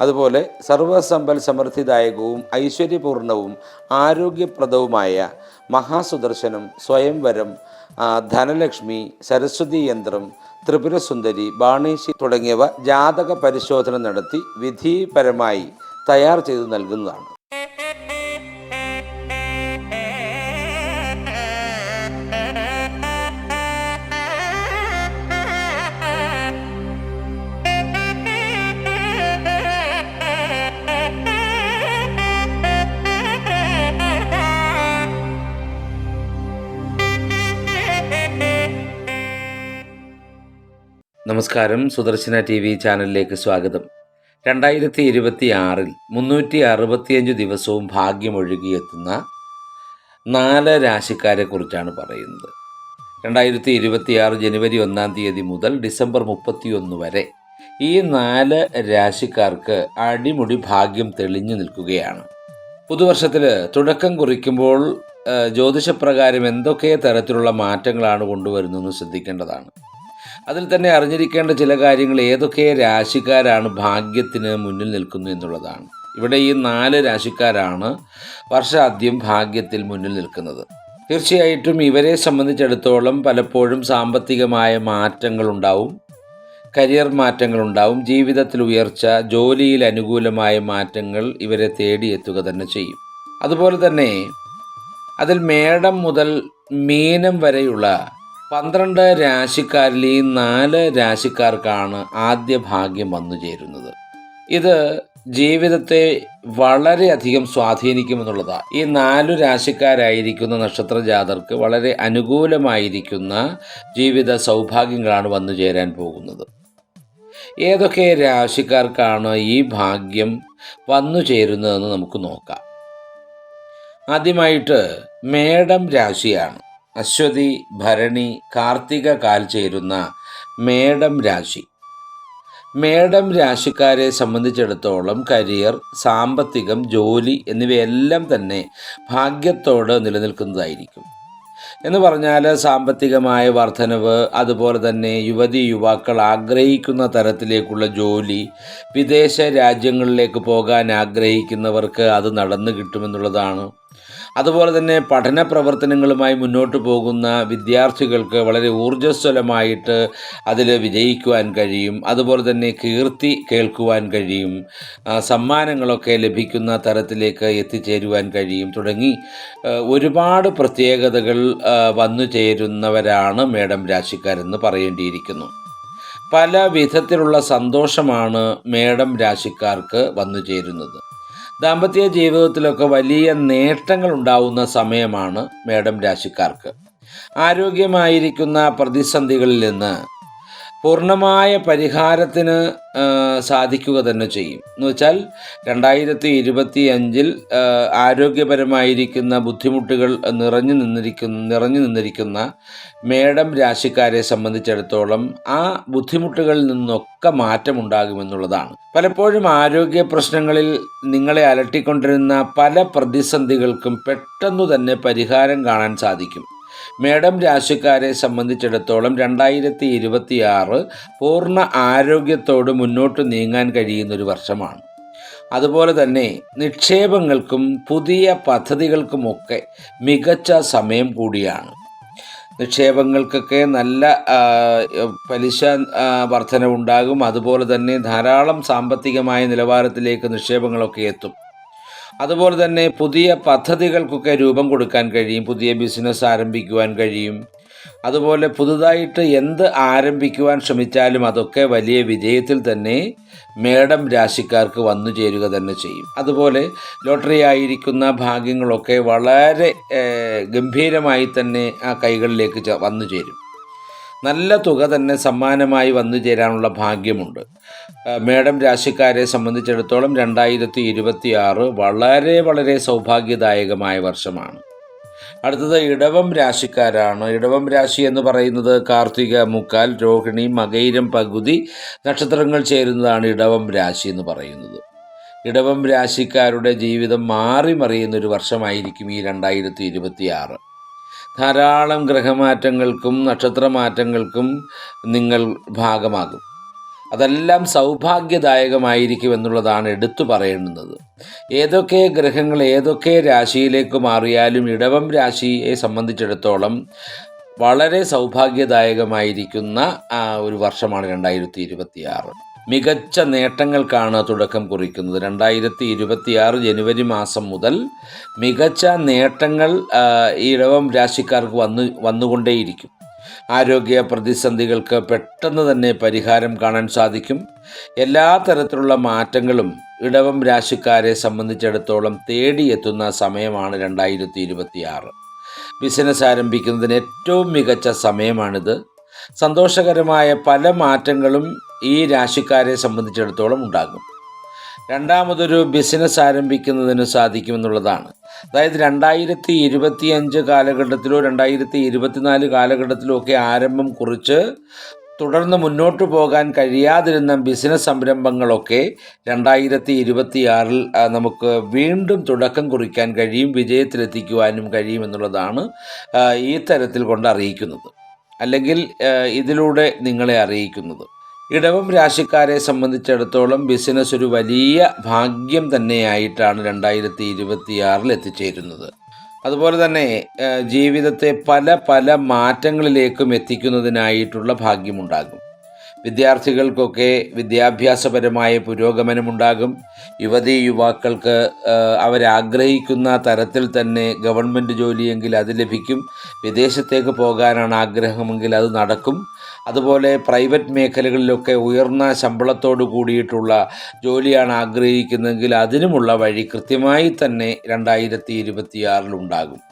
അതുപോലെ സർവസമ്പൽ സമൃദ്ധിദായകവും ഐശ്വര്യപൂർണവും ആരോഗ്യപ്രദവുമായ മഹാസുദർശനം സ്വയംവരം ധനലക്ഷ്മി സരസ്വതി യന്ത്രം ത്രിപുരസുന്ദരി ബാണേശി തുടങ്ങിയവ ജാതക പരിശോധന നടത്തി വിധിപരമായി തയ്യാർ ചെയ്തു നൽകുന്നതാണ്. നമസ്കാരം. സുദർശന ടി വി ചാനലിലേക്ക് സ്വാഗതം. രണ്ടായിരത്തി ഇരുപത്തി ആറിൽ മുന്നൂറ്റി അറുപത്തിയഞ്ച് ദിവസവും ഭാഗ്യമൊഴുകിയെത്തുന്ന നാല് രാശിക്കാരെക്കുറിച്ചാണ് പറയുന്നത്. രണ്ടായിരത്തി ഇരുപത്തിയാറ് ജനുവരി ഒന്നാം തീയതി മുതൽ ഡിസംബർ മുപ്പത്തിയൊന്ന് വരെ ഈ നാല് രാശിക്കാർക്ക് അടിമുടി ഭാഗ്യം തെളിഞ്ഞു നിൽക്കുകയാണ്. പുതുവർഷത്തിൽ തുടക്കം കുറിക്കുമ്പോൾ ജ്യോതിഷപ്രകാരം എന്തൊക്കെ തരത്തിലുള്ള മാറ്റങ്ങളാണ് കൊണ്ടുവരുന്നതെന്ന് ശ്രദ്ധിക്കേണ്ടതാണ്. അതിൽ തന്നെ അറിഞ്ഞിരിക്കേണ്ട ചില കാര്യങ്ങൾ ഏതൊക്കെ രാശിക്കാരാണ് ഭാഗ്യത്തിന് മുന്നിൽ നിൽക്കുന്നു എന്നുള്ളതാണ്. ഇവിടെ ഈ നാല് രാശിക്കാരാണ് വർഷാദ്യം ഭാഗ്യത്തിൽ മുന്നിൽ നിൽക്കുന്നത്. തീർച്ചയായിട്ടും ഇവരെ സംബന്ധിച്ചിടത്തോളം പലപ്പോഴും സാമ്പത്തികമായ മാറ്റങ്ങളുണ്ടാവും കരിയർ മാറ്റങ്ങളുണ്ടാവും ജീവിതത്തിൽ ഉയർച്ച ജോലിയിൽ അനുകൂലമായ മാറ്റങ്ങൾ ഇവരെ തേടിയെത്തുക തന്നെ ചെയ്യും. അതുപോലെ തന്നെ അതിൽ മേടം മുതൽ മീനം വരെയുള്ള പന്ത്രണ്ട് രാശിക്കാരിൽ ഈ നാല് രാശിക്കാർക്കാണ് ആദ്യ ഭാഗ്യം വന്നു ചേരുന്നത്. ഇത് ജീവിതത്തെ വളരെയധികം സ്വാധീനിക്കുമെന്നുള്ളതാണ് ഈ നാലു രാശിക്കാരായിരിക്കുന്ന നക്ഷത്ര ജാതർക്ക് വളരെ അനുകൂലമായിരിക്കുന്ന ജീവിത സൗഭാഗ്യങ്ങളാണ് വന്നു ചേരാൻ പോകുന്നത്. ഏതൊക്കെ രാശിക്കാർക്കാണ് ഈ ഭാഗ്യം വന്നു ചേരുന്നതെന്ന് നമുക്ക് നോക്കാം. ആദ്യമായിട്ട് മേടം രാശിയാണ്. അശ്വതി ഭരണി കാർത്തിക കാൽ ചേരുന്ന മേടം രാശി. മേടം രാശിക്കാരെ സംബന്ധിച്ചിടത്തോളം കരിയർ സാമ്പത്തികം ജോലി എന്നിവയെല്ലാം തന്നെ ഭാഗ്യത്തോട് നിലനിൽക്കുന്നതായിരിക്കും. എന്ന് പറഞ്ഞാൽ സാമ്പത്തികമായ വർധനവ് അതുപോലെ തന്നെ യുവതി യുവാക്കൾ ആഗ്രഹിക്കുന്ന തരത്തിലേക്കുള്ള ജോലി വിദേശ രാജ്യങ്ങളിലേക്ക് പോകാൻ ആഗ്രഹിക്കുന്നവർക്ക് അത് നടന്നു കിട്ടുമെന്നുള്ളതാണ് അതുപോലെ തന്നെ പഠന പ്രവർത്തനങ്ങളുമായി മുന്നോട്ട് പോകുന്ന വിദ്യാർത്ഥികൾക്ക് വളരെ ഊർജസ്വലമായിട്ട് അതിൽ വിജയിക്കുവാൻ കഴിയും. അതുപോലെ തന്നെ കീർത്തി കേൾക്കുവാൻ കഴിയും. സമ്മാനങ്ങളൊക്കെ ലഭിക്കുന്ന തരത്തിലേക്ക് എത്തിച്ചേരുവാൻ കഴിയും. തുടങ്ങി ഒരുപാട് പ്രത്യേകതകൾ വന്നു ചേരുന്നവരാണ് മേഡം രാശിക്കാരെന്ന് പറയേണ്ടിയിരിക്കുന്നു. പല വിധത്തിലുള്ള സന്തോഷമാണ് മേഡം രാശിക്കാർക്ക് വന്നു ചേരുന്നത്. ദാമ്പത്യ ജീവിതത്തിലൊക്കെ വലിയ നേട്ടങ്ങൾ ഉണ്ടാവുന്ന സമയമാണ് മേഡം രാശിക്കാർക്ക്. ആരോഗ്യമായിരിക്കുന്ന പ്രതിസന്ധികളിൽ നിന്ന് പൂർണമായ പരിഹാരത്തിന് സാധിക്കുക തന്നെ ചെയ്യും. എന്ന് വെച്ചാൽ രണ്ടായിരത്തി ഇരുപത്തി അഞ്ചിൽ ആരോഗ്യപരമായിരിക്കുന്ന ബുദ്ധിമുട്ടുകൾ നിറഞ്ഞു നിന്നിരിക്കുന്ന നിറഞ്ഞു നിന്നിരിക്കുന്ന മേഡം രാശിക്കാരെ സംബന്ധിച്ചിടത്തോളം ആ ബുദ്ധിമുട്ടുകളിൽ നിന്നൊക്കെ മാറ്റമുണ്ടാകുമെന്നുള്ളതാണ്. പലപ്പോഴും ആരോഗ്യ പ്രശ്നങ്ങളിൽ നിങ്ങളെ അലട്ടിക്കൊണ്ടിരുന്ന പല പ്രതിസന്ധികൾക്കും പെട്ടെന്നു തന്നെ പരിഹാരം കാണാൻ സാധിക്കും. മേഡം രാശിക്കാരെ സംബന്ധിച്ചിടത്തോളം രണ്ടായിരത്തി ഇരുപത്തിയാറ് പൂർണ ആരോഗ്യത്തോട് മുന്നോട്ട് നീങ്ങാൻ കഴിയുന്നൊരു വർഷമാണ്. അതുപോലെ തന്നെ നിക്ഷേപങ്ങൾക്കും പുതിയ പദ്ധതികൾക്കുമൊക്കെ മികച്ച സമയം കൂടിയാണ്. നിക്ഷേപങ്ങൾക്കൊക്കെ നല്ല പലിശ വർധനവുണ്ടാകും. അതുപോലെ തന്നെ ധാരാളം സാമ്പത്തികമായ നിലവാരത്തിലേക്ക് നിക്ഷേപങ്ങളൊക്കെ എത്തും. അതുപോലെ തന്നെ പുതിയ പദ്ധതികൾക്കൊക്കെ രൂപം കൊടുക്കാൻ കഴിയും പുതിയ ബിസിനസ് ആരംഭിക്കുവാൻ കഴിയും. അതുപോലെ പുതുതായിട്ട് എന്ത് ആരംഭിക്കുവാൻ ശ്രമിച്ചാലും അതൊക്കെ വലിയ വിജയത്തിൽ തന്നെ മേടം രാശിക്കാർക്ക് വന്നു ചേരുക തന്നെ ചെയ്യും. അതുപോലെ ലോട്ടറി ആയിരിക്കുന്ന ഭാഗ്യങ്ങളൊക്കെ വളരെ ഗംഭീരമായി തന്നെ ആ കൈകളിലേക്ക് വന്നു ചേരും. നല്ല തുക തന്നെ സമ്മാനമായി വന്നു ചേരാനുള്ള ഭാഗ്യമുണ്ട്. മേഡം രാശിക്കാരെ സംബന്ധിച്ചിടത്തോളം രണ്ടായിരത്തി ഇരുപത്തി ആറ് വളരെ വളരെ സൗഭാഗ്യദായകമായ വർഷമാണ്. അടുത്തത് ഇടവം രാശിക്കാരാണ്. ഇടവം രാശി എന്ന് പറയുന്നത് കാർത്തിക മുക്കാൽ രോഹിണി മകൈരം പകുതി നക്ഷത്രങ്ങൾ ചേരുന്നതാണ് ഇടവം രാശി എന്ന് പറയുന്നത്. ഇടവം രാശിക്കാരുടെ ജീവിതം മാറി മറിയുന്നൊരു വർഷമായിരിക്കും ഈ രണ്ടായിരത്തി ഇരുപത്തി ആറ് ധാരാളം ഗ്രഹമാറ്റങ്ങൾക്കും നക്ഷത്രമാറ്റങ്ങൾക്കും നിങ്ങൾ ഭാഗമാകും. അതെല്ലാം സൗഭാഗ്യദായകമായിരിക്കും എന്നുള്ളതാണ് എടുത്തു പറയുന്നത് ഏതൊക്കെ ഗ്രഹങ്ങൾ ഏതൊക്കെ രാശിയിലേക്ക് മാറിയാലും ഇടവം രാശിയെ സംബന്ധിച്ചിടത്തോളം വളരെ സൗഭാഗ്യദായകമായിരിക്കുന്ന ഒരു വർഷമാണ് രണ്ടായിരത്തി ഇരുപത്തിയാറ്. മികച്ച നേട്ടങ്ങൾക്കാണ് തുടക്കം കുറിക്കുന്നത്. രണ്ടായിരത്തി ഇരുപത്തിയാറ് ജനുവരി മാസം മുതൽ മികച്ച നേട്ടങ്ങൾ ഈ ഇടവം രാശിക്കാർക്ക് വന്നു വന്നുകൊണ്ടേയിരിക്കും. ആരോഗ്യ പ്രതിസന്ധികൾക്ക് പെട്ടെന്ന് തന്നെ പരിഹാരം കാണാൻ സാധിക്കും. എല്ലാ തരത്തിലുള്ള മാറ്റങ്ങളും ഇടവം രാശിക്കാരെ സംബന്ധിച്ചിടത്തോളം തേടിയെത്തുന്ന സമയമാണ് രണ്ടായിരത്തി ഇരുപത്തിയാറ് ബിസിനസ് ആരംഭിക്കുന്നതിന് ഏറ്റവും മികച്ച സമയമാണിത്. സന്തോഷകരമായ പല മാറ്റങ്ങളും ഈ രാശിക്കാരെ സംബന്ധിച്ചിടത്തോളം ഉണ്ടാകും. രണ്ടാമതൊരു ബിസിനസ് ആരംഭിക്കുന്നതിന് സാധിക്കുമെന്നുള്ളതാണ്. അതായത് രണ്ടായിരത്തി ഇരുപത്തിയഞ്ച് കാലഘട്ടത്തിലോ രണ്ടായിരത്തി ഇരുപത്തിനാല് കാലഘട്ടത്തിലോ ഒക്കെ ആരംഭം കുറിച്ച് തുടർന്ന് മുന്നോട്ട് പോകാൻ കഴിയാതിരുന്ന ബിസിനസ് സംരംഭങ്ങളൊക്കെ രണ്ടായിരത്തി ഇരുപത്തിയാറിൽ നമുക്ക് വീണ്ടും തുടക്കം കുറിക്കാൻ കഴിയും വിജയത്തിലെത്തിക്കുവാനും കഴിയുമെന്നുള്ളതാണ് ഈ തരത്തിൽ കൊണ്ട് അറിയിക്കുന്നത്. അല്ലെങ്കിൽ ഇതിലൂടെ നിങ്ങളെ അറിയിക്കുന്നത്. ഇടവം രാശിക്കാരെ സംബന്ധിച്ചിടത്തോളം ബിസിനസ് ഒരു വലിയ ഭാഗ്യം തന്നെയായിട്ടാണ് രണ്ടായിരത്തി ഇരുപത്തിയാറിൽ എത്തിച്ചേരുന്നത്. അതുപോലെ തന്നെ ജീവിതത്തെ പല പല മാറ്റങ്ങളിലേക്കും എത്തിക്കുന്നതിനായിട്ടുള്ള ഭാഗ്യമുണ്ടാകും. വിദ്യാർത്ഥികൾക്കൊക്കെ വിദ്യാഭ്യാസപരമായ പുരോഗമനമുണ്ടാകും. യുവതി യുവാക്കൾക്ക് അവരാഗ്രഹിക്കുന്ന തരത്തിൽ തന്നെ ഗവൺമെന്റ് ജോലിയെങ്കിൽ അത് ലഭിക്കും. വിദേശത്തേക്ക് പോകാനാണ് ആഗ്രഹമെങ്കിൽ അത് നടക്കും. അതുപോലെ പ്രൈവറ്റ് മേഖലകളിലൊക്കെ ഉയർന്ന ശമ്പളത്തോട് കൂടിയിട്ടുള്ള ജോലിയാണ് ആഗ്രഹിക്കുന്നതെങ്കിൽ അതിനുമുള്ള വഴി കൃത്യമായി തന്നെ രണ്ടായിരത്തി ഇരുപത്തിയാറിലുണ്ടാകും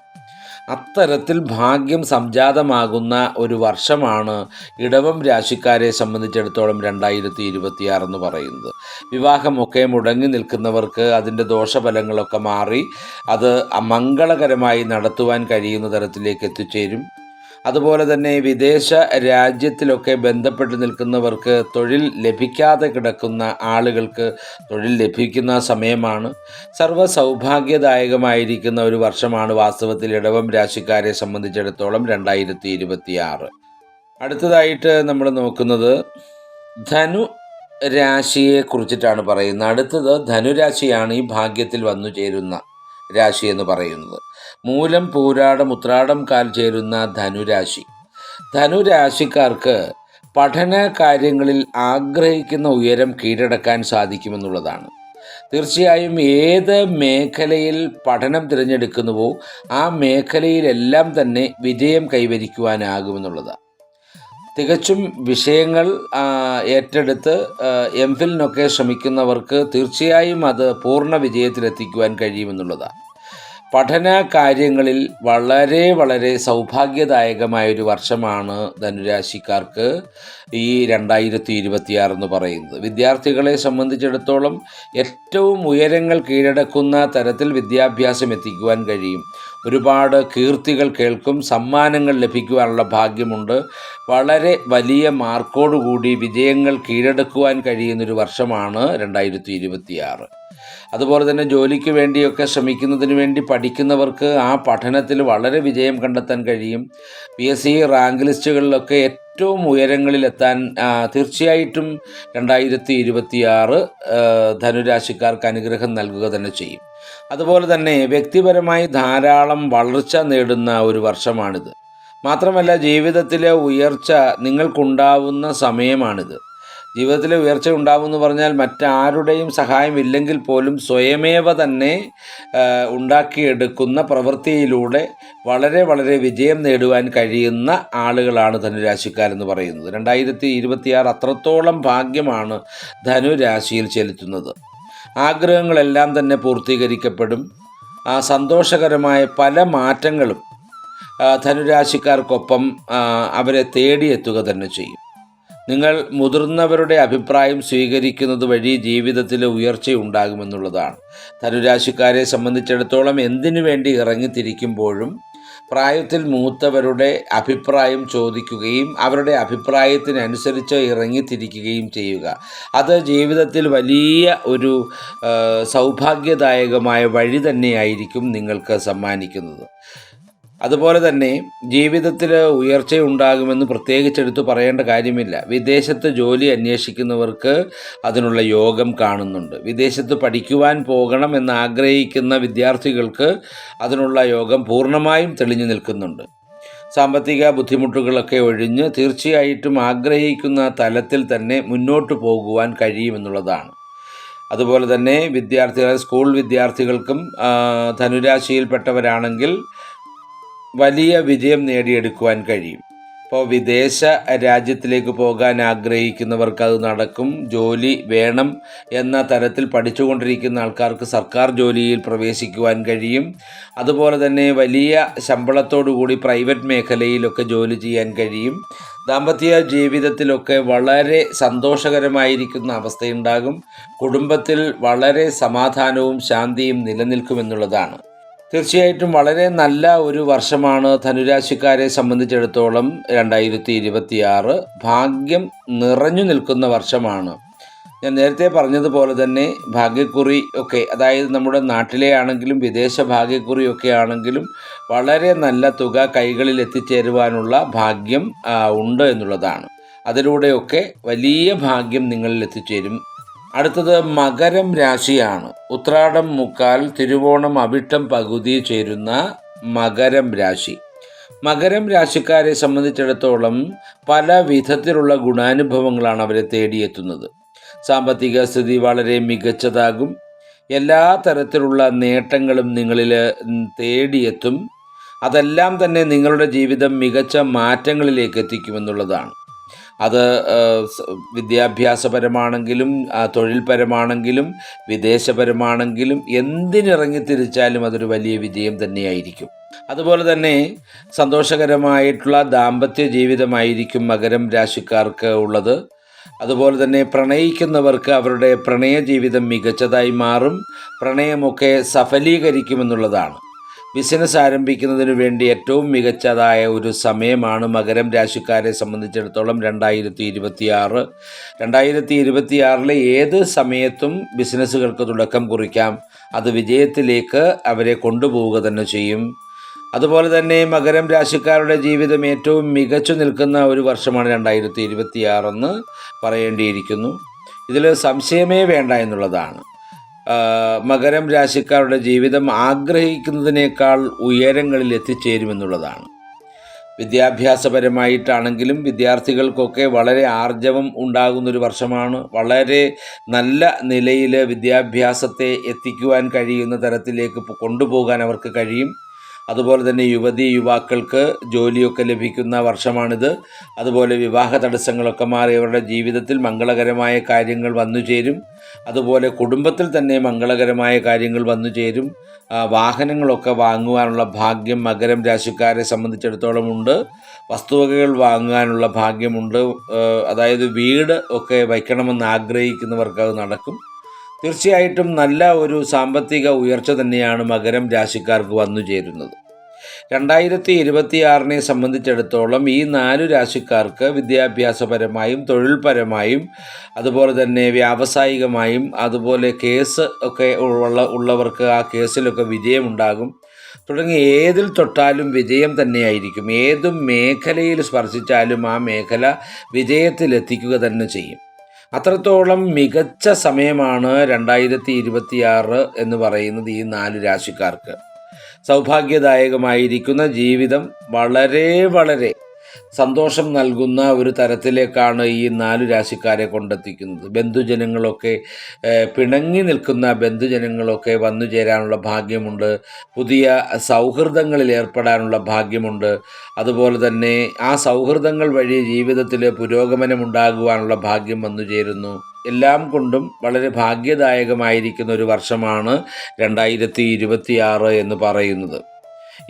അത്തരത്തിൽ ഭാഗ്യം സംജാതമാകുന്ന ഒരു വർഷമാണ് ഇടവം രാശിക്കാരെ സംബന്ധിച്ചിടത്തോളം രണ്ടായിരത്തി ഇരുപത്തിയാറ് എന്ന് പറയുന്നത്. വിവാഹമൊക്കെ മുടങ്ങി നിൽക്കുന്നവർക്ക് അതിന്റെ ദോഷഫലങ്ങളൊക്കെ മാറി അത് മംഗളകരമായി നടത്തുവാൻ കഴിയുന്ന തരത്തിലേക്ക് എത്തിച്ചേരും. അതുപോലെ തന്നെ വിദേശ രാജ്യത്തിലൊക്കെ ബന്ധപ്പെട്ട് നിൽക്കുന്നവർക്ക് തൊഴിൽ ലഭിക്കാതെ കിടക്കുന്ന ആളുകൾക്ക് തൊഴിൽ ലഭിക്കുന്ന സമയമാണ്. സർവ സൗഭാഗ്യദായകമായിരിക്കുന്ന ഒരു വർഷമാണ് വാസ്തവത്തിൽ ഇടവം രാശിക്കാരെ സംബന്ധിച്ചിടത്തോളം രണ്ടായിരത്തി ഇരുപത്തിയാറ് അടുത്തതായിട്ട് നമ്മൾ നോക്കുന്നത് ധനു രാശിയെ കുറിച്ചിട്ടാണ് പറയുന്നത്. അടുത്തത് ധനുരാശിയാണ് ഈ ഭാഗ്യത്തിൽ വന്നു ചേരുന്ന. രാശി എന്ന് പറയുന്നത്. മൂലം പൂരാടം ഉത്രാടം കാൽ ചേരുന്ന ധനുരാശി. ധനുരാശിക്കാർക്ക് പഠന കാര്യങ്ങളിൽ ആഗ്രഹിക്കുന്ന ഉയരം കീഴടക്കാൻ സാധിക്കുമെന്നുള്ളതാണ്. തീർച്ചയായും ഏത് മേഖലയിൽ പഠനം തിരഞ്ഞെടുക്കുന്നുവോ ആ മേഖലയിലെല്ലാം തന്നെ വിജയം കൈവരിക്കുവാനാകുമെന്നുള്ളതാണ്. തികച്ചും വിഷയങ്ങൾ ഏറ്റെടുത്ത് എം ഫിലിനൊക്കെ ശ്രമിക്കുന്നവർക്ക് തീർച്ചയായും അത് പൂർണ വിജയത്തിലെത്തിക്കുവാൻ കഴിയുമെന്നുള്ളതാണ് പഠന കാര്യങ്ങളിൽ വളരെ വളരെ സൗഭാഗ്യദായകമായൊരു വർഷമാണ് ധനുരാശിക്കാർക്ക് ഈ രണ്ടായിരത്തി ഇരുപത്തിയാറ് എന്ന് പറയുന്നത്. വിദ്യാർത്ഥികളെ സംബന്ധിച്ചിടത്തോളം ഏറ്റവും ഉയരങ്ങൾ കീഴടക്കുന്ന തരത്തിൽ വിദ്യാഭ്യാസം എത്തിക്കുവാൻ കഴിയും. ഒരുപാട് കീർത്തികൾ കേൾക്കും സമ്മാനങ്ങൾ ലഭിക്കുവാനുള്ള ഭാഗ്യമുണ്ട്. വളരെ വലിയ മാർക്കോടുകൂടി വിജയങ്ങൾ കീഴടക്കുവാൻ കഴിയുന്നൊരു വർഷമാണ് രണ്ടായിരത്തി ഇരുപത്തിയാറ് അതുപോലെ തന്നെ ജോലിക്ക് വേണ്ടിയൊക്കെ ശ്രമിക്കുന്നതിന് വേണ്ടി പഠിക്കുന്നവർക്ക് ആ പഠനത്തിൽ വളരെ വിജയം കണ്ടെത്താൻ കഴിയും. പി എസ് സി റാങ്ക് ലിസ്റ്റുകളിലൊക്കെ ഏറ്റവും ഉയരങ്ങളിലെത്താൻ തീർച്ചയായിട്ടും രണ്ടായിരത്തി ഇരുപത്തിയാറ് ധനുരാശിക്കാർക്ക് അനുഗ്രഹം നൽകുക തന്നെ ചെയ്യും. അതുപോലെ തന്നെ വ്യക്തിപരമായി ധാരാളം വളർച്ച നേടുന്ന ഒരു വർഷമാണിത്. മാത്രമല്ല ജീവിതത്തിലെ ഉയർച്ച നിങ്ങൾക്കുണ്ടാവുന്ന സമയമാണിത്. ജീവിതത്തിലെ ഉയർച്ച ഉണ്ടാവുമെന്ന് പറഞ്ഞാൽ മറ്റാരുടെയും സഹായം ഇല്ലെങ്കിൽ പോലും സ്വയമേവ തന്നെ ഉണ്ടാക്കിയെടുക്കുന്ന പ്രവൃത്തിയിലൂടെ വളരെ വളരെ വിജയം നേടുവാൻ കഴിയുന്ന ആളുകളാണ് ധനുരാശിക്കാരെന്ന് പറയുന്നത്. രണ്ടായിരത്തി ഇരുപത്തിയാറ് അത്രത്തോളം ഭാഗ്യമാണ് ധനുരാശിയിൽ ചെലുത്തുന്നത്. ആഗ്രഹങ്ങളെല്ലാം തന്നെ പൂർത്തീകരിക്കപ്പെടും. ആ സന്തോഷകരമായ പല മാറ്റങ്ങളും ധനുരാശിക്കാർക്കൊപ്പം അവരെ തേടിയെത്തുക തന്നെ ചെയ്യും. നിങ്ങൾ മുതിർന്നവരുടെ അഭിപ്രായം സ്വീകരിക്കുന്നത് വഴി ജീവിതത്തിൽ ഉയർച്ചയുണ്ടാകുമെന്നുള്ളതാണ് ധനുരാശിക്കാരെ സംബന്ധിച്ചിടത്തോളം എന്തിനു വേണ്ടി ഇറങ്ങിത്തിരിക്കുമ്പോഴും പ്രായത്തിൽ മൂത്തവരുടെ അഭിപ്രായം ചോദിക്കുകയും അവരുടെ അഭിപ്രായത്തിനനുസരിച്ച് ഇറങ്ങിത്തിരിക്കുകയും ചെയ്യുക. അത് ജീവിതത്തിൽ വലിയ ഒരു സൗഭാഗ്യദായകമായ വഴി തന്നെയായിരിക്കും നിങ്ങൾക്ക് സമ്മാനിക്കുന്നത്. അതുപോലെ തന്നെ ജീവിതത്തിൽ ഉയർച്ചയുണ്ടാകുമെന്ന് പ്രത്യേകിച്ചെടുത്ത് പറയേണ്ട കാര്യമില്ല. വിദേശത്ത് ജോലി അന്വേഷിക്കുന്നവർക്ക് അതിനുള്ള യോഗം കാണുന്നുണ്ട്. വിദേശത്ത് പഠിക്കുവാൻ പോകണം എന്ന് ആഗ്രഹിക്കുന്ന വിദ്യാർത്ഥികൾക്ക് അതിനുള്ള യോഗം പൂർണമായും തെളിഞ്ഞു നിൽക്കുന്നുണ്ട്. സാമ്പത്തിക ബുദ്ധിമുട്ടുകളൊക്കെ ഒഴിഞ്ഞ് തീർച്ചയായിട്ടും ആഗ്രഹിക്കുന്ന തലത്തിൽ തന്നെ മുന്നോട്ട് പോകുവാൻ കഴിയുമെന്നുള്ളതാണ്. അതുപോലെ തന്നെ വിദ്യാർത്ഥികൾ സ്കൂൾ വിദ്യാർത്ഥികൾക്കും ധനുരാശിയിൽപ്പെട്ടവരാണെങ്കിൽ വലിയ വിജയം നേടിയെടുക്കുവാൻ കഴിയും. ഇപ്പോൾ വിദേശ രാജ്യത്തിലേക്ക് പോകാൻ ആഗ്രഹിക്കുന്നവർക്ക് അത് നടക്കും. ജോലി വേണം എന്ന തരത്തിൽ പഠിച്ചുകൊണ്ടിരിക്കുന്ന ആൾക്കാർക്ക് സർക്കാർ ജോലിയിൽ പ്രവേശിക്കുവാൻ കഴിയും. അതുപോലെ തന്നെ വലിയ ശമ്പളത്തോടുകൂടി പ്രൈവറ്റ് മേഖലയിലൊക്കെ ജോലി ചെയ്യാൻ കഴിയും. ദാമ്പത്യ ജീവിതത്തിലൊക്കെ വളരെ സന്തോഷകരമായിരിക്കുന്ന അവസ്ഥയുണ്ടാകും. കുടുംബത്തിൽ വളരെ സമാധാനവും ശാന്തിയും നിലനിൽക്കുമെന്നുള്ളതാണ് തീർച്ചയായിട്ടും വളരെ നല്ല ഒരു വർഷമാണ് ധനുരാശിക്കാരെ സംബന്ധിച്ചിടത്തോളം രണ്ടായിരത്തി ഇരുപത്തിയാറ് ഭാഗ്യം നിറഞ്ഞു നിൽക്കുന്ന വർഷമാണ്. ഞാൻ നേരത്തെ പറഞ്ഞതുപോലെ തന്നെ ഭാഗ്യക്കുറി ഒക്കെ അതായത് നമ്മുടെ നാട്ടിലെ ആണെങ്കിലും വിദേശ ഭാഗ്യക്കുറി ഒക്കെ ആണെങ്കിലും വളരെ നല്ല തുക കൈകളിൽ എത്തിച്ചേരുവാനുള്ള ഭാഗ്യം ഉണ്ട് എന്നുള്ളതാണ്. അതിലൂടെയൊക്കെ വലിയ ഭാഗ്യം നിങ്ങളിൽ എത്തിച്ചേരും അടുത്തത് മകരം രാശിയാണ്. ഉത്രാടം മുക്കാൽ തിരുവോണം അവിട്ടം പകുതി ചേരുന്ന മകരം രാശി. മകരം രാശിക്കാരെ സംബന്ധിച്ചിടത്തോളം പല വിധത്തിലുള്ള ഗുണാനുഭവങ്ങളാണ് അവരെ തേടിയെത്തുന്നത്. സാമ്പത്തിക സ്ഥിതി വളരെ മികച്ചതാകും. എല്ലാ തരത്തിലുള്ള നേട്ടങ്ങളും നിങ്ങളിൽ തേടിയെത്തും. അതെല്ലാം തന്നെ നിങ്ങളുടെ ജീവിതം മികച്ച മാറ്റങ്ങളിലേക്ക് എത്തിക്കുമെന്നുള്ളതാണ്. അത് വിദ്യാഭ്യാസപരമാണെങ്കിലും തൊഴിൽപരമാണെങ്കിലും വിദേശപരമാണെങ്കിലും എന്തിനിറങ്ങി തിരിച്ചാലും അതൊരു വലിയ വിജയം തന്നെയായിരിക്കും. അതുപോലെ തന്നെ സന്തോഷകരമായിട്ടുള്ള ദാമ്പത്യ ജീവിതമായിരിക്കും മകരം രാശിക്കാർക്ക് ഉള്ളത്. അതുപോലെ തന്നെ പ്രണയിക്കുന്നവർക്ക് അവരുടെ പ്രണയ ജീവിതം മികച്ചതായി മാറും. പ്രണയമൊക്കെ സഫലീകരിക്കുമെന്നുള്ളതാണ്. ബിസിനസ് ആരംഭിക്കുന്നതിന് വേണ്ടി ഏറ്റവും മികച്ചതായ ഒരു സമയമാണ് മകരം രാശിക്കാരെ സംബന്ധിച്ചിടത്തോളം രണ്ടായിരത്തി ഇരുപത്തിയാറ് രണ്ടായിരത്തി ഇരുപത്തിയാറിലെ ഏത് സമയത്തും ബിസിനസ്സുകൾക്ക് തുടക്കം കുറിക്കാം. അത് വിജയത്തിലേക്ക് അവരെ കൊണ്ടുപോവുക തന്നെ ചെയ്യും. അതുപോലെ തന്നെ മകരം രാശിക്കാരുടെ ജീവിതം ഏറ്റവും മികച്ചു നിൽക്കുന്ന ഒരു വർഷമാണ് രണ്ടായിരത്തി ഇരുപത്തിയാറെന്ന് പറയേണ്ടിയിരിക്കുന്നു. ഇതിൽ സംശയമേ വേണ്ട എന്നുള്ളതാണ്. മകരം രാശിക്കാരുടെ ജീവിതം ആഗ്രഹിക്കുന്നതിനേക്കാൾ ഉയരങ്ങളിൽ എത്തിച്ചേരുമെന്നുള്ളതാണ്. വിദ്യാഭ്യാസപരമായിട്ടാണെങ്കിലും വിദ്യാർത്ഥികൾക്കൊക്കെ വളരെ ആർജവം ഉണ്ടാകുന്നൊരു വർഷമാണ്. വളരെ നല്ല നിലയിൽ വിദ്യാഭ്യാസത്തെ എത്തിക്കുവാൻ കഴിയുന്ന തരത്തിലേക്ക് കൊണ്ടുപോകാൻ അവർക്ക് കഴിയും. അതുപോലെ തന്നെ യുവതി യുവാക്കൾക്ക് ജോലിയൊക്കെ ലഭിക്കുന്ന വർഷമാണിത്. അതുപോലെ വിവാഹ തടസ്സങ്ങളൊക്കെ മാറി അവരുടെ ജീവിതത്തിൽ മംഗളകരമായ കാര്യങ്ങൾ വന്നു ചേരും. അതുപോലെ കുടുംബത്തിൽ തന്നെ മംഗളകരമായ കാര്യങ്ങൾ വന്നു ചേരും. വാഹനങ്ങളൊക്കെ വാങ്ങുവാനുള്ള ഭാഗ്യം മകരം രാശിക്കാരെ സംബന്ധിച്ചിടത്തോളം ഉണ്ട്. വസ്തുവകകൾ വാങ്ങാനുള്ള ഭാഗ്യമുണ്ട്. അതായത് വീട് ഒക്കെ വയ്ക്കണമെന്ന് ആഗ്രഹിക്കുന്നവർക്ക് അത് നടക്കും. തീർച്ചയായിട്ടും നല്ല ഒരു സാമ്പത്തിക ഉയർച്ച തന്നെയാണ് മകരം രാശിക്കാർക്ക് വന്നു ചേരുന്നത്. രണ്ടായിരത്തി ഇരുപത്തിയാറിനെ സംബന്ധിച്ചിടത്തോളം ഈ നാല് രാശിക്കാർക്ക് വിദ്യാഭ്യാസപരമായും തൊഴിൽപരമായും അതുപോലെ തന്നെ വ്യാവസായികമായും അതുപോലെ കേസ് ഒക്കെ ഉള്ള ഉള്ളവർക്ക് ആ കേസിലൊക്കെ വിജയമുണ്ടാകും. തുടങ്ങി ഏതിൽ തൊട്ടാലും വിജയം തന്നെയായിരിക്കും. ഏതും മേഖലയിൽ സ്പർശിച്ചാലും ആ മേഖല വിജയത്തിലെത്തിക്കുക തന്നെ ചെയ്യും. അത്രത്തോളം മികച്ച സമയമാണ് രണ്ടായിരത്തി ഇരുപത്തിയാറ് എന്ന് പറയുന്നത് ഈ നാല് രാശിക്കാർക്ക്. സൗഭാഗ്യദായകമായിരിക്കുന്ന ജീവിതം വളരെ വളരെ സന്തോഷം നൽകുന്ന ഒരു തരത്തിലേക്കാണ് ഈ നാലു രാശിക്കാരെ കൊണ്ടെത്തിക്കുന്നത്. ബന്ധുജനങ്ങളൊക്കെ പിണങ്ങി നിൽക്കുന്ന ബന്ധുജനങ്ങളൊക്കെ വന്നു ചേരാനുള്ള ഭാഗ്യമുണ്ട്. പുതിയ സൗഹൃദങ്ങളിൽ ഏർപ്പെടാനുള്ള ഭാഗ്യമുണ്ട്. അതുപോലെ തന്നെ ആ സൗഹൃദങ്ങൾ വഴി ജീവിതത്തിൽ പുരോഗമനമുണ്ടാകുവാനുള്ള ഭാഗ്യം വന്നു ചേരുന്നു. എല്ലാം കൊണ്ടും വളരെ ഭാഗ്യദായകമായിരിക്കുന്ന ഒരു വർഷമാണ് രണ്ടായിരത്തി എന്ന് പറയുന്നത്.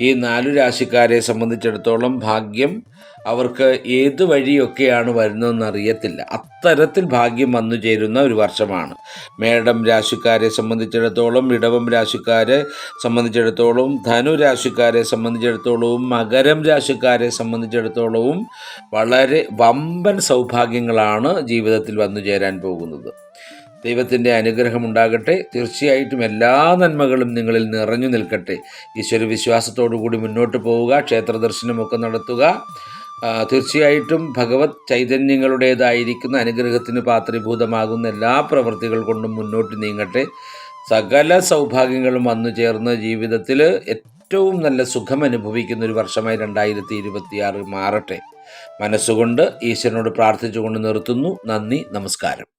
ഈ നാലു രാശിക്കാരെ സംബന്ധിച്ചിടത്തോളം ഭാഗ്യം അവർക്ക് ഏത് വഴിയൊക്കെയാണ് വരുന്നതെന്ന് അറിയത്തില്ല അത്തരത്തിൽ ഭാഗ്യം വന്നു ചേരുന്ന ഒരു വർഷമാണ്. മേടം രാശിക്കാരെ സംബന്ധിച്ചിടത്തോളം ഇടവം രാശിക്കാരെ സംബന്ധിച്ചിടത്തോളം ധനു രാശിക്കാരെ സംബന്ധിച്ചിടത്തോളവും മകരം രാശിക്കാരെ സംബന്ധിച്ചിടത്തോളവും വളരെ വമ്പൻ സൗഭാഗ്യങ്ങളാണ് ജീവിതത്തിൽ വന്നു ചേരാൻ പോകുന്നത്. ദൈവത്തിന്റെ അനുഗ്രഹം ഉണ്ടാകട്ടെ തീർച്ചയായിട്ടും എല്ലാ നന്മകളും നിങ്ങളിൽ നിറഞ്ഞു നിൽക്കട്ടെ. ഈശ്വര വിശ്വാസത്തോടു കൂടി മുന്നോട്ട് പോവുക ക്ഷേത്ര ദർശനമൊക്കെ നടത്തുക. തീർച്ചയായിട്ടും ഭഗവത് ചൈതന്യങ്ങളുടേതായിരിക്കുന്ന അനുഗ്രഹത്തിന് പാത്രീഭൂതമാകുന്ന എല്ലാ പ്രവൃത്തികൾ കൊണ്ടും മുന്നോട്ട് നീങ്ങട്ടെ. സകല സൗഭാഗ്യങ്ങളും വന്നു ചേർന്ന് ജീവിതത്തിൽ ഏറ്റവും നല്ല സുഖം അനുഭവിക്കുന്ന ഒരു വർഷമായി രണ്ടായിരത്തി ഇരുപത്തിയാറ് മാറട്ടെ. മനസ്സുകൊണ്ട് ഈശ്വരനോട് പ്രാർത്ഥിച്ചുകൊണ്ട് നിർത്തുന്നു. നന്ദി നമസ്കാരം.